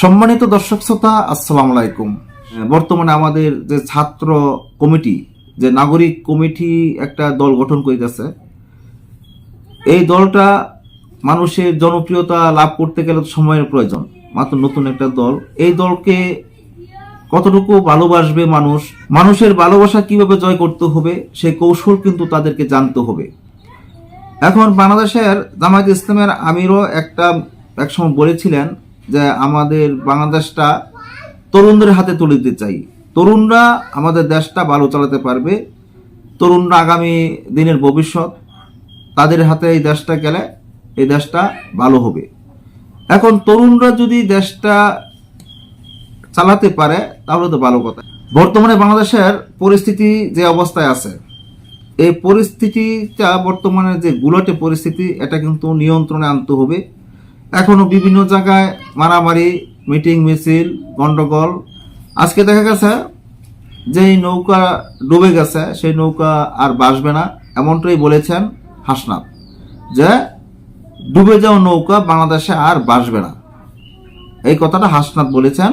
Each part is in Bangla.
সম্মানিত দর্শক শ্রোতা, আসসালামু আলাইকুম। বর্তমানে আমাদের যে ছাত্র কমিটি, যে নাগরিক কমিটি একটা দল গঠন করিতেছে, এই দলটা মানুষের জনপ্রিয়তা লাভ করতে গেলে সময়ের প্রয়োজন, মাত্র নতুন একটা দল। এই দলকে কতটুকু ভালোবাসবে মানুষ, মানুষের ভালোবাসা কীভাবে জয় করতে হবে সেই কৌশল কিন্তু তাদেরকে জানতে হবে। এখন বাংলাদেশের জামায়াত ইসলামের আমিরও একটা একসময় বলেছিলেন যে আমাদের বাংলাদেশটা তরুণদের হাতে তুলে দিতে চাই। তরুণরা আমাদের দেশটা ভালো চালাতে পারবে। তরুণরা আগামী দিনের ভবিষ্যৎ, তাদের হাতে এই দেশটা গেলে এই দেশটা ভালো হবে। এখন তরুণরা যদি দেশটা চালাতে পারে, তাহলে তো ভালো কথা। বর্তমানে বাংলাদেশের পরিস্থিতি যে অবস্থায় আছে, এই পরিস্থিতিটা বর্তমানে যে গুলটে পরিস্থিতি, এটা কিন্তু নিয়ন্ত্রণে আনতে হবে। এখনও বিভিন্ন জায়গায় মারামারি, মিটিং মিছিল, গন্ডগোল। আজকে দেখা গেছে যেই নৌকা ডুবে গেছে, সেই নৌকা আর বাসবে না, এমনটাই বলেছেন হাসনাত, যে ডুবে যাওয়া নৌকা বাংলাদেশে আর বাসবে না। এই কথাটা হাসনাত বলেছেন।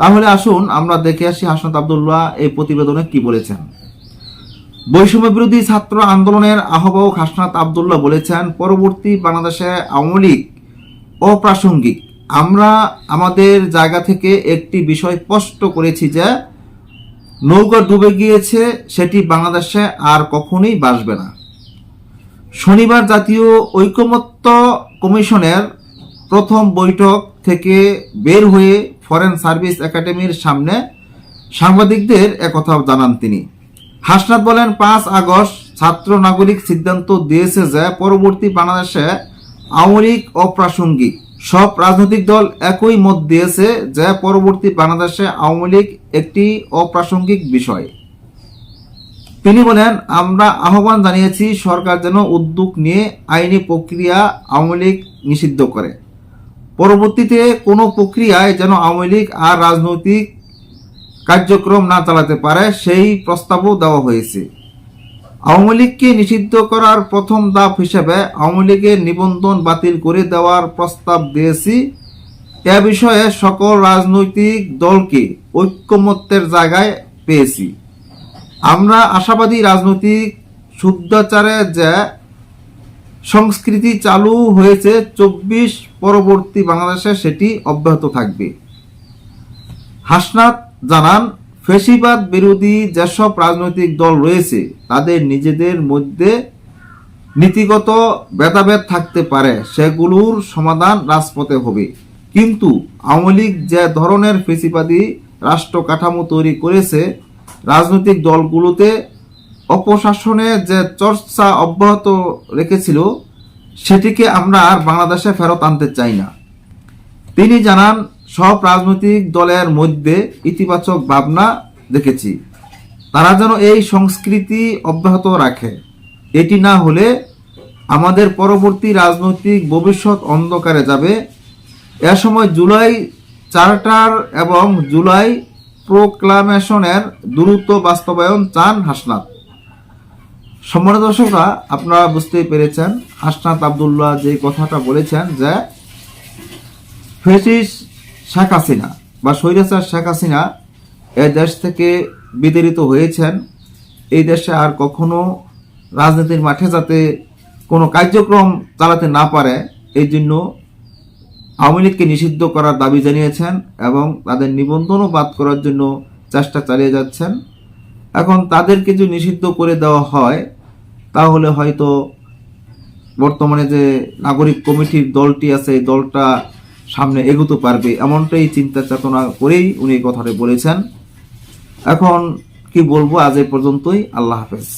তাহলে আসুন আমরা দেখে আসি হাসনাত আবদুল্লাহ এই প্রতিবেদনে কি বলেছেন। বৈষম্য বিরোধী ছাত্র আন্দোলনের আহ্বায়ক হাসনাত আবদুল্লাহ বলেছেন, পরবর্তী বাংলাদেশে আওয়ামী লীগ অপ্রাসঙ্গিক। আমরা আমাদের জায়গা থেকে একটি বিষয় স্পষ্ট করেছি যে নৌকা ডুবে গিয়েছে, সেটি বাংলাদেশে আর কখনোই বাসবে না। শনিবার জাতীয় ঐকমত্য কমিশনের প্রথম বৈঠক থেকে বের হয়ে ফরেন সার্ভিস একাডেমির সামনে সাংবাদিকদের একথা জানান তিনি। হাসনাত বলেন, পাঁচ আগস্ট ছাত্র নাগরিক সিদ্ধান্ত দিয়েছে যে পরবর্তী বাংলাদেশে আওয়ামী লীগ অপ্রাসঙ্গিক। সব রাজনৈতিক দল একই মত দিয়েছে যে পরবর্তী বাংলাদেশে আওয়ামী লীগ একটি অপ্রাসঙ্গিক বিষয়। তিনি বলেন, আমরা আহ্বান জানিয়েছি সরকার যেন উদ্যোগ নিয়ে আইনি প্রক্রিয়া আওয়ামী লীগ নিষিদ্ধ করে। পরবর্তীতে কোনো প্রক্রিয়ায় যেন আওয়ামী লীগ আর রাজনৈতিক কার্যক্রম না চালাতে পারে, সেই প্রস্তাবও দেওয়া হয়েছে। আওয়ামী লীগকে নিষিদ্ধ করার প্রথম ধাপ হিসেবে আওয়ামী লীগের নিবন্ধন বাতিল করে দেওয়ার প্রস্তাব দিয়েছি। এ বিষয়ে সকল রাজনৈতিক দলকে ঐক্যমত্যের জায়গায় পেয়েছি। আমরা আশাবাদী রাজনৈতিক শুদ্ধাচারে যে সংস্কৃতি চালু হয়েছে, চব্বিশ পরবর্তী বাংলাদেশে সেটি অব্যাহত থাকবে। হাসনাত জানান ফেসিবাদ বিরোধী যেসব রাজনৈতিক দল রয়েছে, তাদের নিজেদের মধ্যে নীতিগত ভেদাভেদ থাকতে পারে, সেগুলোর সমাধান রাজপথে হবে। কিন্তু আওয়ামী লীগ যে ধরনের ফেসিবাদী রাষ্ট্র কাঠামো তৈরি করেছে, রাজনৈতিক দলগুলোতে অপশাসনে যে চর্চা অব্যাহত রেখেছিল, সেটিকে আমরা আর বাংলাদেশে ফেরত আনতে চাই না। তিনি জানান সব রাজনৈতিক দলের মধ্যে ইতিবাচক ভাবনা দেখেছি। তারা যেন এই সংস্কৃতি অব্যাহত রাখে। এটি না হলে আমাদের পরবর্তী রাজনৈতিক ভবিষ্যৎ অন্ধকারে যাবে। এ সময় জুলাই চার্টার এবং জুলাই প্রোক্লামেশনের দ্রুত বাস্তবায়ন চান হাসনাত। সম্মানিত দর্শকরা, আপনারা বুঝতেই পেরেছেন, হাসনাত আবদুল্লাহ যে কথাটা বলেছেন যে, ফেসিস শেখ হাসিনা বা স্বৈরাচার শেখ হাসিনা এ দেশ থেকে বিতাড়িত হয়েছেন। এই দেশে আর কখনো রাজনীতির মাঠে যাতে কোনো কার্যক্রম চালাতে না পারে, এই জন্য আওয়ামী লীগকে নিষিদ্ধ করার দাবি জানিয়েছেন এবং তাদের নিবন্ধনও বাদ করার জন্য চেষ্টা চালিয়ে যাচ্ছেন। এখন তাদেরকে যদি নিষিদ্ধ করে দেওয়া হয়, তাহলে হয়তো বর্তমানে যে নাগরিক কমিটির দলটি আছে, এই দলটা সামনে এগোতে পারবে এমনটাই চিন্তা চেতনা করেই উনি কথাটা বলেছেন। এখন কি বলব? আজ এ পর্যন্তই। আল্লাহ হাফেজ।